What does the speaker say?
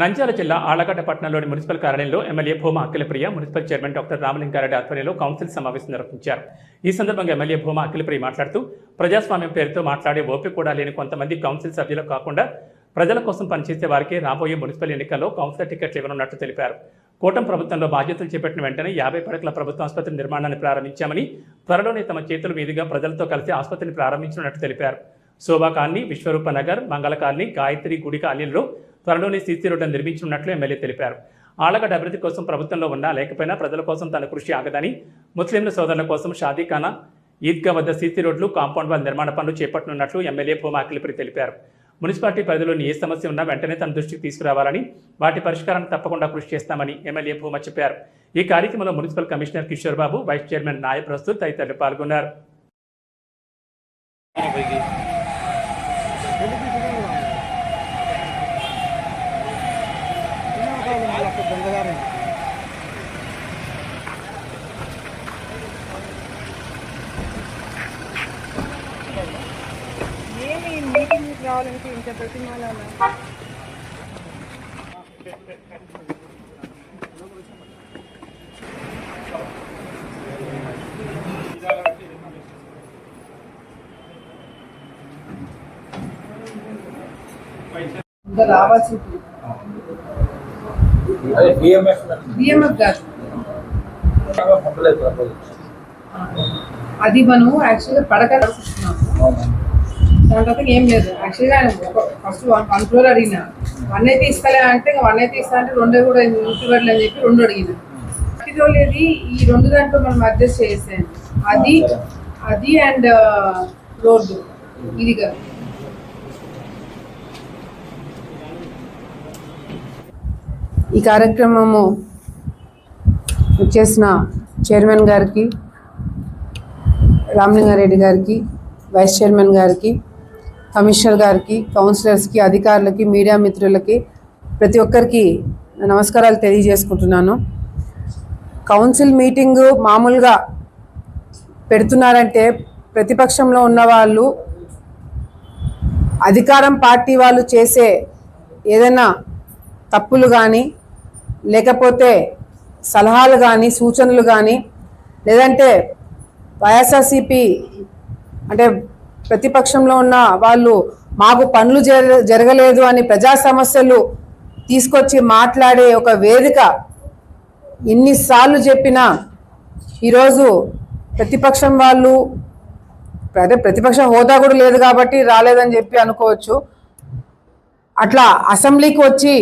నంద్యాల జిల్లా ఆళ్ళగడ్డ పట్టణంలోని మున్సిపల్ కార్యాలయంలో MLA Bhuma Akhilapriya municipal chairman doctor Ramalingareddy ఆధ్వర్యంలో కౌన్సిల్ సమావేశం నిర్వహించారు. ఈ సందర్భంగా ఎమ్మెల్యే భూమా అఖిలప్రియ మాట్లాడుతూ ప్రజాస్వామ్యం పేరుతో మాట్లాడే ఓపిక కూడా లేని కొంతమంది కౌన్సిల్ సభ్యులు కాకుండా ప్రజల కోసం పనిచేసే వారికి రాబోయే మున్సిపల్ ఎన్నికల్లో కౌన్సిల్ టికెట్లు ఇవ్వనున్నట్లు తెలిపారు. కూటమి ప్రభుత్వంలో బాధ్యతలు చేపట్టిన వెంటనే యాభై పడకల ప్రభుత్వ ఆసుపత్రి నిర్మాణాన్ని ప్రారంభించామని త్వరలోనే తమ చేతుల మీదుగా ప్రజలతో కలిసి ఆసుపత్రిని ప్రారంభించనున్నట్లు తెలిపారు. శోభా కాలనీ విశ్వరూప నగర్ మంగళ కాలనీ గాయత్రి గుడి కాలనీలో త్వరలోనే సీసీ రోడ్డు నిర్మించనున్నట్లు ఎమ్మెల్యే తెలిపారు. ఆలగడ్డ అభివృద్ధి కోసం ప్రభుత్వంలో ఉన్నా లేకపోయినా ప్రజల కోసం తన కృషి ఆగదని ముస్లింల సోదరుల కోసం షాదీఖానా ఈద్గా వద్ద సీసీ రోడ్లు కాంపౌండ్ వాల్ నిర్మాణ పనులు చేపట్టనున్నట్లు ఎమ్మెల్యే భూమాకిలిపురి తెలిపారు. మున్సిపాలిటీ పరిధిలోని ఏ సమస్య ఉన్నా వెంటనే తన దృష్టికి తీసుకురావాలని వాటి పరిష్కారానికి తప్పకుండా కృషి చేస్తామని ఎమ్మెల్యే భూమ చెప్పారు. ఈ కార్యక్రమంలో municipal commissioner Kishore Babu vice chairman నాయ ప్రస్తుత్ తదితరులు పాల్గొన్నారు. మీటింగ్ రావాలంటే ఇంత ప్రతిమాలను ఇంకా రావాల్సి అదే బిఎంఎస్ బిఎంఎఫ్ కాదు పంపలేదు ప్రపోజల్ అది మనం యాక్చువల్గా పడక తర్వాత ఏం లేదు. యాక్చువల్గా ఫస్ట్ వన్ వన్ ఫ్లోర్ అడిగిన. వన్ అయితే ఇస్తలే అంటే ఇంకా వన్ అయితే ఇస్తా అంటే రెండే కూడా ఇవ్వట్లే అని చెప్పి రెండు అడిగిన. ఇది ఈ రెండు దాంట్లో మనం అడ్జస్ట్ చేసేయండి అది అది అండ్ రోడ్డు ఇది కాదు. ఈ కార్యక్రమము చేసిన చైర్మన్ గారికి రామలింగారెడ్డి గారికి వైస్ చైర్మన్ గారికి కమిషనర్ గారికి కౌన్సిలర్స్కి అధికారులకి మీడియా మిత్రులకి ప్రతి ఒక్కరికి నమస్కారాలు తెలియజేసుకుంటున్నాను. కౌన్సిల్ మీటింగ్ మామూలుగా పెడుతున్నారంటే ప్రతిపక్షంలో ఉన్న వాళ్ళు అధికారం పార్టీ వాళ్ళు చేసే ఏదైనా తప్పులు కానీ లేకపోతే సలహాలు కానీ సూచనలు కానీ లేదంటే వైఎస్ఆర్సిపి అంటే ప్రతిపక్షంలో ఉన్న వాళ్ళు మాకు పనులు జర జరగలేదు అని ప్రజా సమస్యలు తీసుకొచ్చి మాట్లాడే ఒక వేదిక ఎన్నిసార్లు చెప్పినా ఈరోజు ప్రతిపక్షం వాళ్ళు అదే ప్రతిపక్ష హోదా కూడా లేదు కాబట్టి రాలేదని చెప్పి అనుకోవచ్చు. అట్లా అసెంబ్లీకి వచ్చి